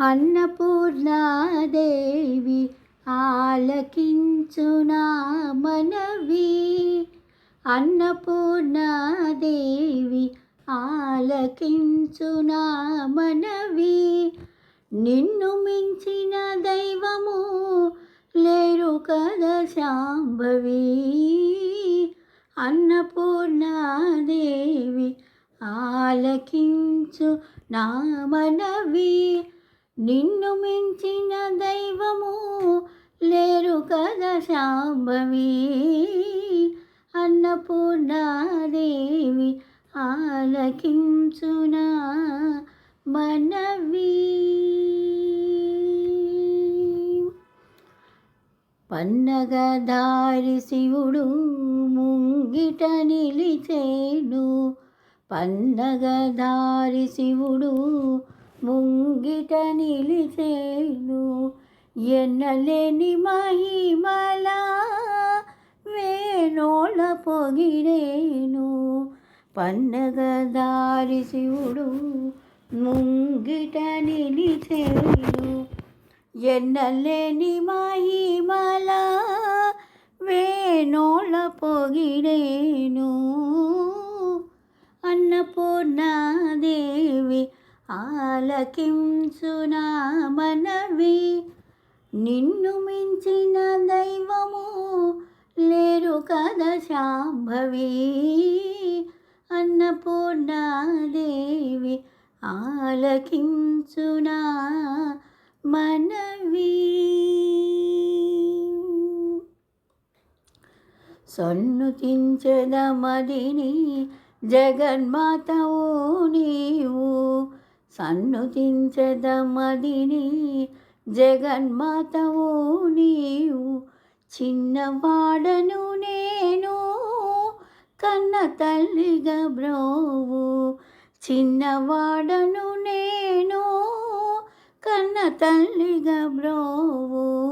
అన్నపూర్ణాదేవి ఆలకించునా మనవి. అన్నపూర్ణాదేవి ఆలకించునా మనవి. నిన్ను మించిన దైవము లేరు కదా శాంభవి. అన్నపూర్ణాదేవి ఆలకించు నా మనవి. నిన్ను మించిన దైవము లేరు కదా శాంభవి. అన్నపూర్ణాదేవి ఆలకించునా మనవి. పన్నగదారి శివుడు ముంగిట నిలిచేను పన్నగదారి శివుడు ముంగిట నిలిచేను ఎన్నలేని మహిమల వేణోళ పొగిడేను పన్నగదారి శివుడు ముంగిట నిలిచేను ఎన్నలేని మహిమల వేణోళ పొగిడేను అన్నపూర్ణాదేవి ఆలకించునా మనవి. నిన్ను మించిన దైవము లేరు కదా శాంభవి. అన్నపూర్ణాదేవి ఆలకించునా మనవి. సన్నుతించదమదిని జగన్మాతవు నీవు. సన్నుతించదమదిని జగన్మాతవు నీవు చిన్నవాడను నేను కన్న తల్లిగా బ్రోవు. చిన్నవాడను నేను కన్న తల్లిగా బ్రోవు.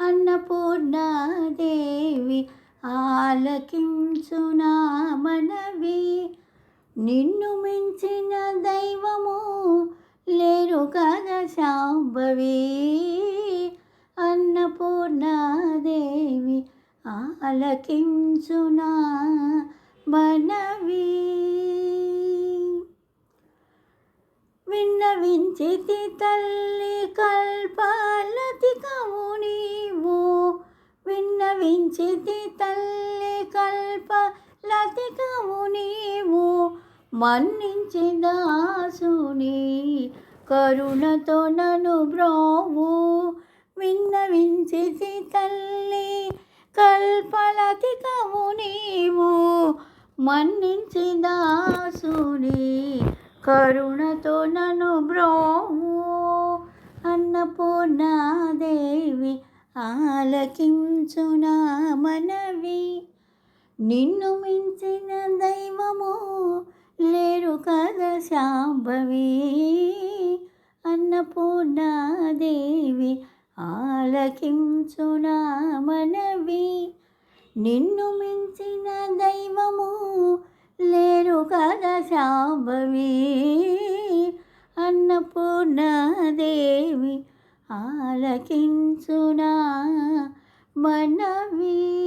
అన్నపూర్ణాదేవి ఆలకించునా మనవి నిన్ను మించిన దైవము లేరు కదా శాంభవి. అన్నపూర్ణాదేవి ఆలకించునా మనవి. విన్నవించితి తల్లి కల్పలతికము నీవు. విన్నవించితి తల్లి కల్ప లతికము నీవు. మన్నించి దాసుని కరుణతో నను బ్రోవు. విన్నవించి తల్లి కల్పలతికము నీవు. మన్నించి దాసుని కరుణతో నను బ్రోవు. అన్నపూర్ణాదేవి ఆలకించునా మనవి. నిన్ను మించిన దైవము లేరు కదా శాంభవి. అన్నపూర్ణాదేవి ఆలకించునా మనవి. నిన్ను మించిన దైవము లేరు కదా శాంభవి. అన్నపూర్ణాదేవి ఆలకించునా మనవి.